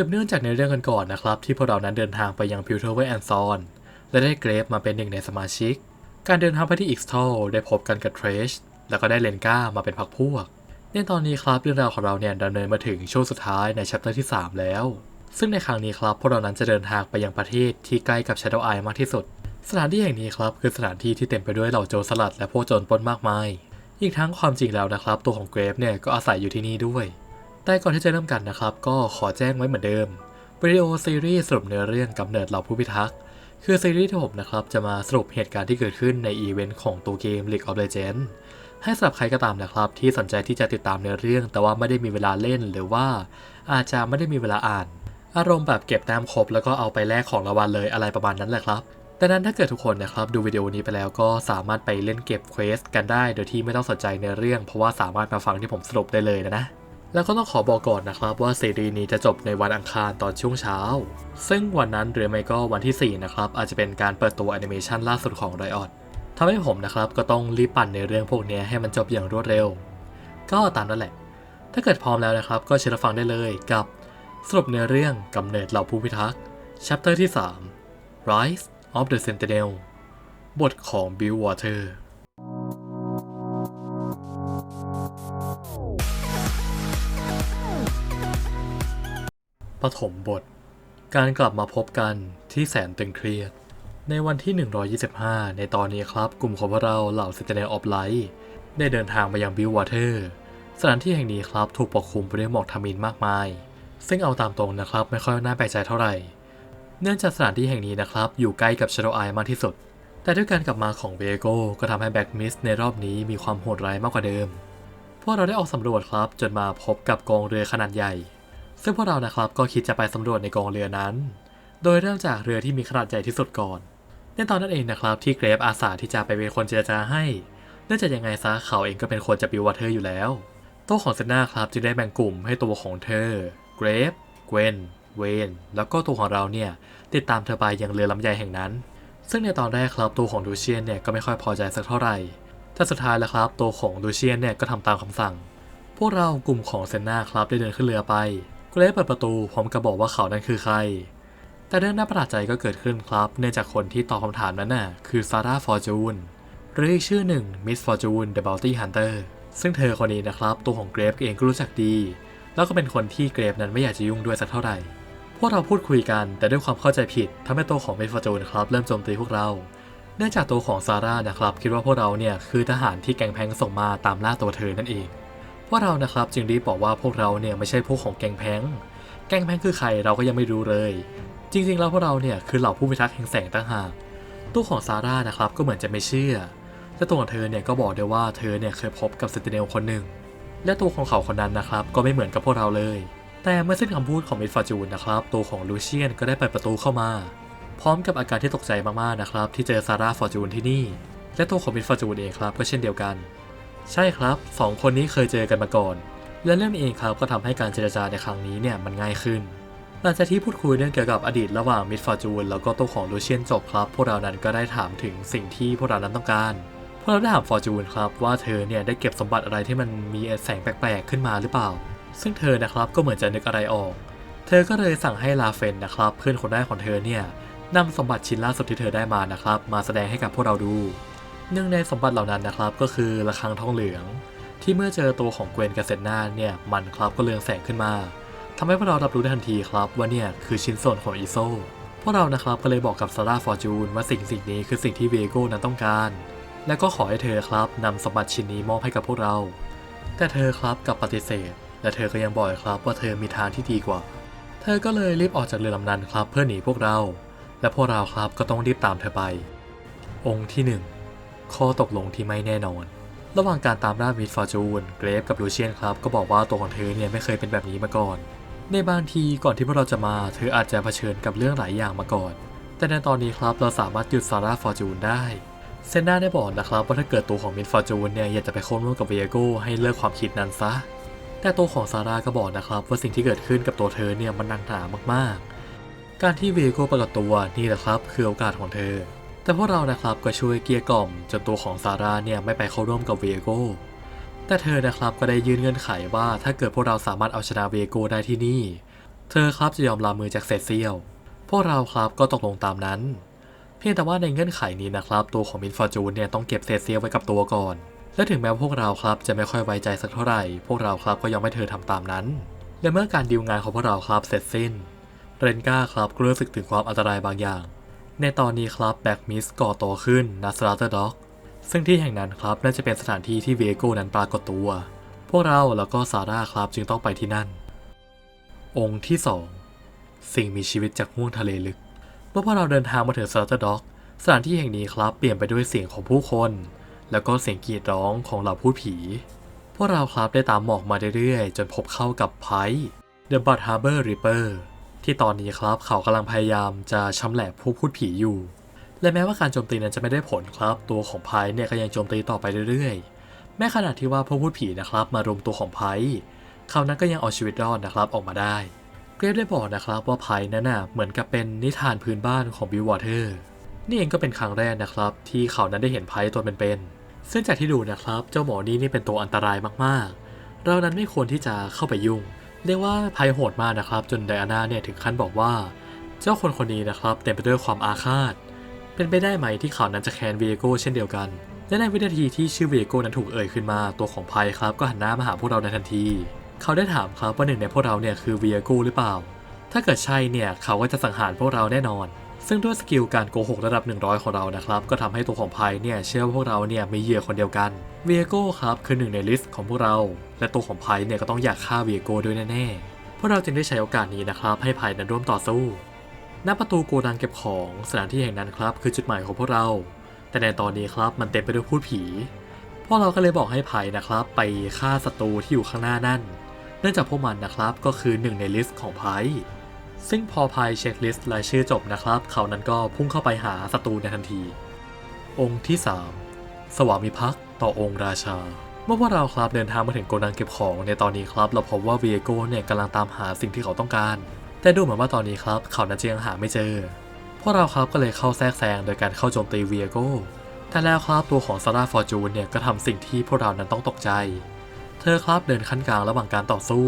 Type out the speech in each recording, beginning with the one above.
สืบเนื่องจากในเรื่องกันก่อนนะครับ ที่พวกเรานั้นเดินทางไปยังพิวเทอร์เวแอนซอนและได้เกรฟมาเป็นหนึ่งในสมาชิก การเดินทางไปที่อิกซ์ทอลได้พบกันกับเทรชแล้วก็ได้เลนก้ามาเป็นพรรคพวก ในตอนนี้ครับเรื่องราวของเราเนี่ยดำเนินมาถึงช่วงสุดท้ายในชัปเตอร์ที่ 3 แล้ว ซึ่งในครั้งนี้ครับพวกเรานั้นจะเดินทางไปยังประเทศที่ใกล้กับ Shadow Eye มากที่สุด สถานที่แห่งนี้ครับคือสถานที่ที่เต็มไปด้วยเหล่าโจรสลัดและพวกโจรปล้นมากมาย อีกทั้งความจริงแล้วนะครับ ตัวของเกรฟเนี่ยก็อาศัยอยู่ที่นี่ด้วย แต่ก่อนที่จะเริ่มกันนะครับ ก็ขอแจ้งไว้เหมือนเดิมวิดีโอซีรีส์สรุปเนื้อเรื่องกำเนิดเหล่าผู้พิทักษ์คือซีรีส์ที่ผมนะครับจะมาสรุปเหตุการณ์ที่เกิดขึ้นในอีเวนต์ของตัวเกม League of Legends ให้สำหรับใครก็ตามนะครับที่สนใจที่จะติดตามเนื้อเรื่อง แต่ว่าไม่ได้มีเวลาเล่นหรือว่า อาจจะไม่ได้มีเวลาอ่าน อารมณ์แบบเก็บแต้มครบแล้วก็เอาไปแลกของรางวัลเลยอะไรประมาณนั้นแหละครับดังนั้นถ้าเกิดทุกคนนะครับดูวิดีโอนี้ไปแล้วก็สามารถไปเล่นเก็บเควสกันได้ โดยที่ไม่ต้องสนใจในเรื่อง เพราะว่าสามารถมาฟังที่ผมสรุปได้เลยนะนะ แล้วก็ต้องขอบอกก่อนนะครับว่าซีรีส์นี้จะจบในวันอังคารตอนช่วงเช้า ซึ่งวันนั้นหรือไม่ก็วันที่ 4 นะครับ อาจจะเป็นการเปิดตัวแอนิเมชันล่าสุดของ Riot ทำให้ผมนะครับก็ต้องรีบปั่นในเรื่องพวกนี้ให้มันจบอย่างรวดเร็ว ก็ตามนั่นแหละ ถ้าเกิดพร้อมแล้วนะครับ ก็เชิญฟังได้เลยกับสรุปเนื้อเรื่องกำเนิดเหล่าผู้พิทักษ์ chapter ที่ 3 Rise of the Sentinel บทของ Bill Water ปฐมบท การกลับมาพบกันที่แสนตึงเครียด ในวันที่ 125 ในตอนนี้ครับ กลุ่มของเราเหล่า Sentinel of Light ได้เดินทางไปยัง Bill Water สถานที่แห่งนี้ครับถูกปกคลุมไปด้วยหมอกทมินมากมาย ซึ่งเอาตามตรงนะครับไม่ค่อยน่าแปลกใจเท่าไหร่ เนื่องจากสถานที่แห่งนี้นะครับอยู่ใกล้กับ Shadow Eye มากที่สุด แต่ด้วยการกลับมาของเวโก้ก็ทำให้แบ็กมิสในรอบนี้มีความโหดร้ายมากกว่าเดิม พวกเราได้ออกสำรวจครับจนมาพบกับกองเรือขนาดใหญ่ ซึ่งพวกเรานะครับก็คิดจะไปสำรวจในกองเรือนั้น โดยเริ่มจากเรือที่มีขนาดใหญ่ที่สุดก่อน ในตอนนั้นเองนะครับที่เกรฟอาสาที่จะไปเป็นคนเจรจาให้เนื่องจากยังไงซะเขาเองก็เป็นคนจะบิววอเทออยู่แล้ว ตัวของเซนนาครับจึงได้แบ่งกลุ่มให้ตัวของเธอ เกรฟ เกวน เวน แล้วก็ตัวของเราเนี่ยติดตามเธอไปยังเรือลำใหญ่แห่งนั้น ซึ่งในตอนแรกครับตัวของดูเชียนเนี่ยก็ไม่ค่อยพอใจสักเท่าไหร่แต่สุดท้ายแล้วครับตัวของดูเชียนเนี่ยก็ทำตามคำสั่ง พวกเรากลุ่มของเซนนาครับได้เดินขึ้นเรือไป รฟเปิดประตูพร้อมกับบอกว่าเขานั้นคือใคร แต่เรื่องน่าประหลาดใจก็เกิดขึ้นครับ เนื่องจากคนที่ตอบคำถามนั้นน่ะคือซาร่าฟอร์จูนหรืออีกชื่อหนึ่งมิสฟอร์จูนเดอะบัลตี้ฮันเตอร์ซึ่งเธอคนนี้นะครับ ตัวของเกรฟเองก็รู้จักดี แล้วก็เป็นคนที่เกรฟนั้นไม่อยากจะยุ่งด้วยสักเท่าไหร่ พวกเราพูดคุยกันแต่ด้วยความเข้าใจผิดทำให้ตัวของมิสฟอร์จูนครับเริ่มโจมตีพวกเราเนื่องจากตัวของซาร่านะครับ คิดว่าพวกเราเนี่ยคือทหารที่แกงแพงส่งมาตามล่าตัวเธอนั่นเอง พวกเรานะครับจึงรีบบอกว่าพวกเราเนี่ยไม่ใช่พวกของแกงแพงแกงแพงคือใครเราก็ยังไม่รู้เลย จริงๆ แล้วพวกเราเนี่ยคือเหล่าผู้พิทักษ์แห่งแสงต่างหากตัวของซาร่านะครับก็เหมือนจะไม่เชื่อและตัวของเธอเนี่ยก็บอกด้วยว่าเธอเนี่ยเคยพบกับเซนติเนลคนหนึ่ง และตัวของเขาคนนั้นนะครับก็ไม่เหมือนกับพวกเราเลย แต่เมื่อสิ้นคำพูดของมิสฟอร์จูนนะครับตัวของลูเชียนก็ได้เปิดประตูเข้ามา พร้อมกับอาการที่ตกใจมากๆนะครับที่เจอซาร่าฟอร์จูนที่นี่ และตัวของมิสฟอร์จูนเองครับก็เช่นเดียวกัน ใช่ครับสองคนนี้เคยเจอกันมาก่อน และเรื่องนี้เองครับก็ทำให้การเจรจาในครั้งนี้เนี่ยมันง่ายขึ้นหลังจากที่พูดคุยเรื่องเกี่ยวกับอดีตระหว่างมิสฟอร์จูนแล้วก็ตัวของลูเชียนจบครับ พวกเรานั้นก็ได้ถามถึงสิ่งที่พวกเรานั้นต้องการ พวกเราได้ถามฟอร์จูนครับว่าเธอเนี่ยได้เก็บสมบัติอะไรที่มันมีแสงแปลกๆขึ้นมาหรือเปล่า ซึ่งเธอนะครับก็เหมือนจะนึกอะไรออก เธอก็เลยสั่งให้ลาเฟนนะครับเพื่อนคนแรกของเธอเนี่ยนำสมบัติชิ้นล่าสุดที่เธอได้มานะครับมาแสดงให้กับพวกเราดู หนึ่งในสมบัติเหล่านั้นนะครับก็คือระฆังทองเหลือง ที่เมื่อเจอตัวของเกวนกับเซนนาเนี่ยมันครับก็เรืองแสงขึ้นมาทำให้พวกเรารับรู้ได้ทันทีครับว่าเนี่ยคือชิ้นส่วนของอีโซพวกเรานะครับก็เลยบอกกับซาร่าฟอร์จูนว่าสิ่งสิ่งนี้คือสิ่งที่เวโก้นั้นต้องการ และก็ขอให้เธอครับนำสมบัติชิ้นนี้มอบให้กับพวกเรา แต่เธอครับกับปฏิเสธ และเธอก็ยังบอกครับว่าเธอมีทางที่ดีกว่า เธอก็เลยรีบออกจากเรือลำนั้นครับเพื่อหนีพวกเรา และพวกเราครับก็ต้องรีบตามเธอไป องค์ที่หนึ่ง ข้อตกลงที่ไม่แน่นอน ระหว่างการตามล่ามิสฟอร์จูน เกรฟกับลูเชียนครับ ก็บอกว่าตัวของเธอเนี่ยไม่เคยเป็นแบบนี้มาก่อน ในบางทีก่อนที่พวกเราจะมา เธออาจจะเผชิญกับเรื่องหลายอย่างมาก่อน แต่ในตอนนี้ครับเราสามารถหยุดซาร่าฟอร์จูนได้ เซนนาได้บอกนะครับว่าถ้าเกิดตัวของมิสฟอร์จูนเนี่ยอยากจะไปค้นร่วมกับเวโก้ให้เลิกความคิดนั้นซะ แต่ตัวของซาร่าก็บอกนะครับว่าสิ่งที่เกิดขึ้นกับตัวเธอเนี่ยมันหนักหนามากๆ การที่เวโก้ปรากฏตัวนี่แหละครับ คือโอกาสของเธอ แต่พวกเรานะครับก็ช่วยเกลี้ยกล่อมจนตัวของซาร่าเนี่ยไม่ไปเข้าร่วมกับเวโก้แต่เธอนะครับก็ได้ยื่นเงื่อนไขว่าถ้าเกิดพวกเราสามารถเอาชนะเวโก้ได้ที่นี่ เธอครับจะยอมลามือจากเซเซียลพวกเราครับก็ตกลงตามนั้น เพียงแต่ว่าในเงื่อนไขนี้นะครับ ตัวของมินฟอร์จูนเนี่ยต้องเก็บเซเซียลไว้กับตัวก่อน และถึงแม้พวกเราครับจะไม่ค่อยไว้ใจสักเท่าไหร่ พวกเราครับก็ยอมให้เธอทำตามนั้น และเมื่อการดีลงานของพวกเราครับเสร็จสิ้น เรนก้าครับก็รู้สึกถึงความอันตรายบางอย่าง ในตอนนี้ครับแบ็กมิสก่อตัวขึ้นนัสราเตอร์ด็อกซึ่งที่แห่งนั้นครับน่าจะเป็นสถานที่ที่เวโก้นั้นปรากฏตัว พวกเราแล้วก็ซาร่าครับจึงต้องไปที่นั่น องค์ที่สองสิ่งมีชีวิตจากห้วงทะเลลึก เมื่อพวกเราเดินทางมาถึงซาร์เตอร์ด็อกสถานที่แห่งนี้ครับเปลี่ยนไปด้วยเสียงของผู้คน แล้วก็เสียงกรีดร้องของเหล่าพูดผี พวกเราครับได้ตามหมอกมาเรื่อยๆ จนพบเข้ากับไพเดอะ ที่ตอนนี้ครับเขากำลังพยายามจะชำแหละผู้พูดผีอยู่ และแม้ว่าการโจมตีนั้นจะไม่ได้ผลครับ ตัวของไพเนี่ยก็ยังโจมตีต่อไปเรื่อยๆ แม้ขนาดที่ว่าผู้พูดผีนะครับ มารวมตัวของไพเขานั้นก็ยังเอาชีวิตรอดนะครับออกมาได้เกรฟได้บอกนะครับว่าไพนั้นน่ะเหมือนกับเป็นนิทานพื้นบ้านของบิววอเตอร์นี่เองก็เป็นครั้งแรกนะครับ ที่เขานั้นได้เห็นไพตัวเป็นๆซึ่งจากที่ดูนะครับ เจ้าหมอนี่นี่เป็นตัวอันตรายมากๆ เรานั้นไม่ควรที่จะเข้าไปยุ่ง เรียกว่าภัยโหดมากนะครับ จนไดอาน่าเนี่ยถึงขั้นบอกว่า เจ้าคนคนนี้นะครับเต็มไปด้วยความอาฆาต เป็นไปได้ไหมที่เขานั้นจะแคนเวโก้เช่นเดียวกัน และในวินาทีที่ชื่อเวโก้นั้นถูกเอ่ยขึ้นมาตัวของภัยครับ ก็หันหน้ามาหาพวกเราในทันที เขาได้ถามครับว่าหนึ่งในพวกเราเนี่ยคือเวโก้หรือเปล่า ถ้าเกิดใช่เนี่ยเขาก็จะสังหารพวกเราแน่นอน ซึ่งด้วยสกิลการโกหกระดับ 100 ของเรานะครับก็ทำให้ตัวของไพเนี่ยเชื่อว่าพวกเราเนี่ยมีเหยื่อคนเดียวกันเวโก้ครับคือหนึ่งในลิสต์ของพวกเรา และตัวของไพเนี่ยก็ต้องอยากฆ่าเวโก้ด้วยแน่ๆพวกเราจึงได้ใช้โอกาสนี้นะครับให้ไพนั้นร่วมต่อสู้หน้าประตูโกดังเก็บของสถานที่แห่งนั้นครับคือจุดหมายของพวกเรา แต่ในตอนนี้ครับมันเต็มไปด้วยพูดผีพวกเราก็เลยบอกให้ไผ่นะครับไปฆ่าศัตรูที่อยู่ข้างหน้านั่น เนื่องจากพวกมันนะครับก็คือหนึ่งในลิสต์ของไพ่ ซึ่งพอไพ่เช็คลิสต์รายชื่อจบนะครับ เขานั้นก็พุ่งเข้าไปหาศัตรูในทันที องค์ที่ 3 สวามิภักดิ์ต่อองค์ราชา เมื่อพวกเราครับเดินทางมาถึงโกดังเก็บของในตอนนี้ครับ เราพบว่าเวียโก้เนี่ยกำลังตามหาสิ่งที่เขาต้องการ แต่ดูเหมือนว่าตอนนี้ครับ เขานั้นจะยังหาไม่เจอ พวกเราครับก็เลยเข้าแทรกแซงโดยการเข้าโจมตีเวียโก้ แต่แล้วครับตัวของซาร่าฟอร์จูนเนี่ยก็ทำสิ่งที่พวกเรานั้นต้องตกใจ เธอครับเดินขั้นกลางระหว่างการต่อสู้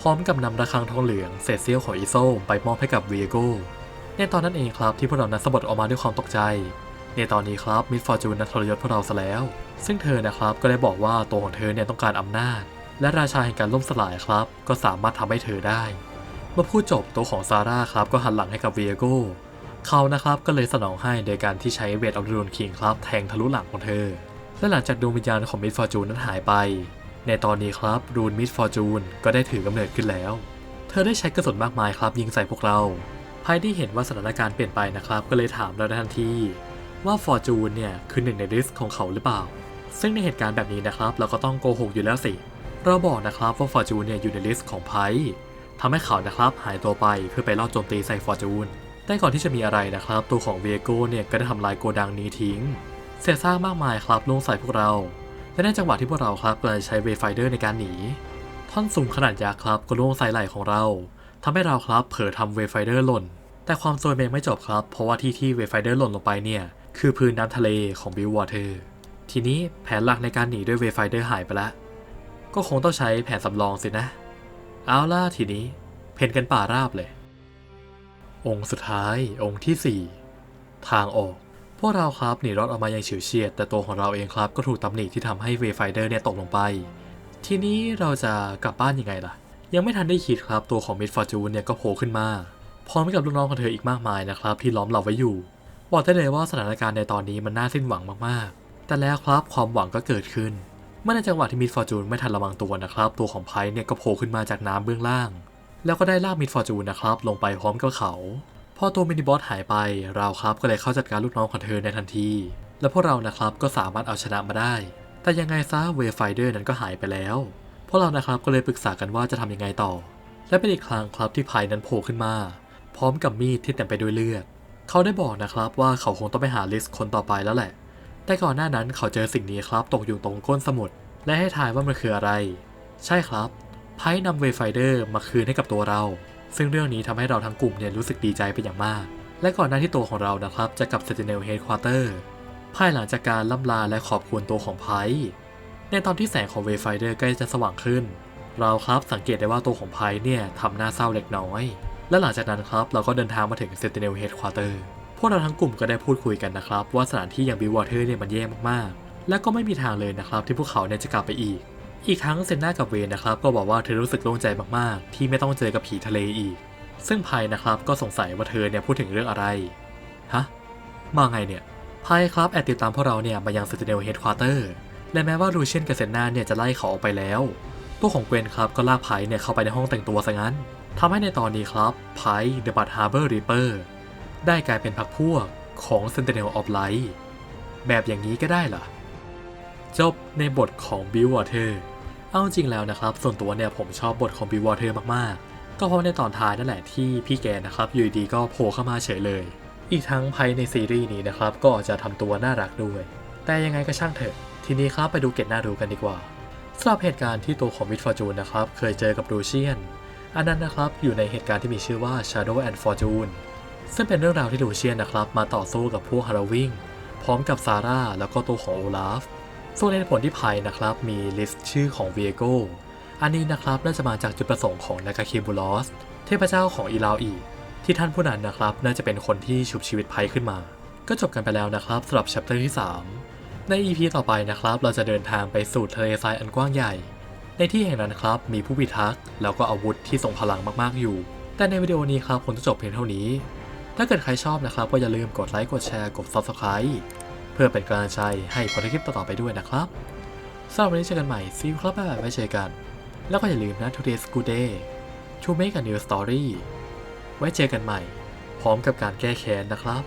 พร้อมกับนำระฆังทองเหลืองเศษเสี้ยวของอีโซไปมอบให้กับเวียโกในตอนนั้นเองครับที่พวกเรานั้นสะบัดออกมาด้วยความตกใจ ในตอนนี้ครับมิสฟอร์จูนนั้นทรยศพวกเราซะแล้ว ซึ่งเธอนะครับก็ได้บอกว่าตัวของเธอเนี่ยต้องการอำนาจ และราชาแห่งการล่มสลายครับ ก็สามารถทำให้เธอได้ เมื่อพูดจบตัวของซาร่าครับก็หันหลังให้กับเวียโกเขานะครับก็เลยสนองให้โดยการที่ใช้เวทออฟรูนคิงครับแทงทะลุหลังของเธอ และหลังจากดวงวิญญาณของมิสฟอร์จูนนั้นหายไป ในตอนนี้ครับรูนมิสฟอร์จูนก็ได้ถือกำเนิดขึ้นแล้ว เธอได้ใช้กระสุนมากมายครับ ยิงใส่พวกเราภายที่เห็นว่าสถานการณ์เปลี่ยนไปนะครับ ก็เลยถามเราทันทีว่าฟอร์จูนเนี่ยคือหนึ่งในลิสต์ของเขาหรือเปล่า ซึ่งในเหตุการณ์แบบนี้นะครับ เราก็ต้องโกหกอยู่แล้วสิ เราบอกนะครับว่าฟอร์จูนเนี่ยอยู่ในลิสต์ของไพ่ทำให้เขานะครับหายตัวไปเพื่อไปลอบโจมตีใส่ฟอร์จูนแต่ก่อนที่จะมีอะไรนะครับ ตัวของเวโก้เนี่ยก็ได้ทำลายโกดังนี้ทิ้งเศษซากมากมายครับลงใส่พวกเรา และในจังหวะที่พวกเราครับกำลังใช้เวไฟเดอร์ในการหนี ท่อนสูงขนาดยักษ์ครับก็ล่วงใส่ไหล่ของเราทำให้เราครับเผลอทำเวไฟเดอร์หล่น แต่ความซวยมันยังไม่จบครับ เพราะว่าที่ที่เวไฟเดอร์หล่นลงไปเนี่ย คือพื้นน้ำทะเลของบิววอเตอร์ทีนี้แผนหลักในการหนีด้วยเวไฟเดอร์หายไปละ ก็คงต้องใช้แผนสำรองสินะ เอาล่ะทีนี้ เพนกันป่าราบเลย องค์สุดท้ายองค์ที่ 4 ทางออก พวกเราครับหนีรอดออกมาอย่างเฉียวเฉียด แต่ตัวของเราเองครับก็ถูกตำหนิที่ทำให้เวไฟเดอร์เนี่ยตกลงไป ทีนี้เราจะกลับบ้านยังไงล่ะ ยังไม่ทันได้คิดครับตัวของมิดฟอร์จูนเนี่ยก็โผล่ขึ้นมาพร้อมกับลูกน้องของเธออีกมากมายนะครับที่ล้อมเราไว้อยู่ บอกได้เลยว่าสถานการณ์ในตอนนี้มันน่าสิ้นหวังมากๆ แต่แล้วครับความหวังก็เกิดขึ้น เมื่อในจังหวะที่มิดฟอร์จูนไม่ทันระวังตัวนะครับ ตัวของไพร์เนี่ยก็โผล่ขึ้นมาจากน้ำเบื้องล่าง แล้วก็ได้ลากมิดฟอร์จูนนะครับลงไปพร้อมกับเขา พอตัวมินิบอสหายไปเราครับก็เลยเข้าจัดการลูกน้องของเธอในทันที และพวกเรานะครับก็สามารถเอาชนะมาได้ แต่ยังไงซะเวไฟเดอร์นั้นก็หายไปแล้ว พวกเรานะครับก็เลยปรึกษากันว่าจะทำยังไงต่อ และเป็นอีกครั้งครับที่ไพร์นั้นโผล่ขึ้นมา พร้อมกับมีดที่เต็มไปด้วยเลือด เขาได้บอกนะครับว่าเขาคงต้องไปหาลิสต์คนต่อไปแล้วแหละ แต่ก่อนหน้านั้นเขาเจอสิ่งนี้ครับตกอยู่ตรงก้นสมุทรและให้ทายว่ามันคืออะไร ใช่ครับไพ่นำเวไฟเดอร์มาคืนให้กับตัวเรา ซึ่งเรื่องนี้ทำให้เราทั้งกลุ่มเนี่ยรู้สึกดีใจเป็นอย่างมาก และก่อนหน้าที่ตัวของเรานะครับจะกลับ Sentinel Headquarter ภายหลังจากการล่ำลาและขอบคุณตัวของไพในตอนที่แสงของเวไฟเดอร์ใกล้จะสว่างขึ้น เราครับสังเกตได้ว่าตัวของไพเนี่ยทำหน้าเศร้าเล็กน้อย และหลังจากนั้นครับเราก็เดินทางมาถึง Sentinel Headquarter พวกเราทั้งกลุ่มก็ได้พูดคุยกันนะครับ ว่าสถานที่อย่างบิววอเตอร์เนี่ยมันแย่มากๆ และก็ไม่มีทางเลยนะครับที่พวกเขาเนี่ยจะกลับไปอีก อีกทั้งเซนนากับเวนนะครับ ก็บอกว่าเธอรู้สึกโล่งใจมากๆ ที่ไม่ต้องเจอกับผีทะเลอีก ซึ่งไพนะครับก็สงสัยว่าเธอเนี่ยพูดถึงเรื่องอะไร ฮะ มาไงเนี่ยไพครับแอบติดตามพวกเราเนี่ยมายัง Sentinel Headquarter และแม้ว่าลูเชียนกับเซนนาเนี่ยจะไล่เขาออกไปแล้ว ตัวของเกวนครับก็ลากไพเนี่ยเข้าไปในห้องแต่งตัวซะงั้นทำให้ในตอนนี้ครับไพ The Bad Harbor Reaper ได้กลายเป็นพรรคพวกของ Sentinel of Light แบบอย่างนี้ก็ได้เหรอ จบในบทของ Bill Water เอ เอาจริงแล้วนะครับ ส่วนตัวเนี่ยผมชอบบทของ Bill Water มากๆ ก็เพราะในตอนท้ายนั่นแหละที่พี่แกนะครับอยู่ดีก็โผล่เข้ามาเฉยเลย อีกทั้งไพในซีรีส์นี้นะครับก็อาจจะทำตัวน่ารักด้วย แต่ยังไงก็ช่างเถอะ ทีนี้ครับไปดูเกตหน้าดูกันดีกว่าสำหรับเหตุการณ์ที่ตัวของมิดฟอร์จูนนะครับเคยเจอกับลูเชียน อันนั้นนะครับอยู่ในเหตุการณ์ที่มีชื่อว่า Shadow and Fortune ซึ่งเป็นเรื่องราวที่ลูเชียนนะครับมาต่อสู้กับพวกฮาโลวิงพร้อมกับซาร่าแล้วก็ตัวของโอลาฟ ส่วนในผลที่ไพ่นะครับมีลิสต์ชื่อของเวียโกอันนี้นะครับน่าจะมาจากจุดประสงค์ของนากาคิบูลอสเทพเจ้าของอีลาวอีที่ท่านผู้นั้นนะครับ น่าจะเป็นคนที่ชุบชีวิตไพ่ขึ้นมา ก็จบกันไปแล้วนะครับสำหรับชัปเตอร์ที่ 3 ใน EP ต่อไปนะครับ เราจะเดินทางไปสู่ทะเลทรายอันกว้างใหญ่ ในที่แห่งนั้นครับมีผู้พิทักษ์แล้วก็อาวุธที่ทรงพลังมากๆอยู่ แต่ในวิดีโอนี้ครับผมจะจบเพียงเท่านี้ ถ้าเกิดใครชอบนะครับ ก็อย่าลืมกดไลค์กดแชร์กด Subscribe เพื่อเป็นกำลังใจให้ผลคลิปต่อๆไปด้วยนะครับสำหรับวันนี้เจอกันใหม่ซีครับบ๊ายบายไว้เจอกัน แล้วก็อย่าลืมนะ today's good day to make a new story ไว้เจอกันใหม่ พร้อมกับการแก้แค้นนะครับ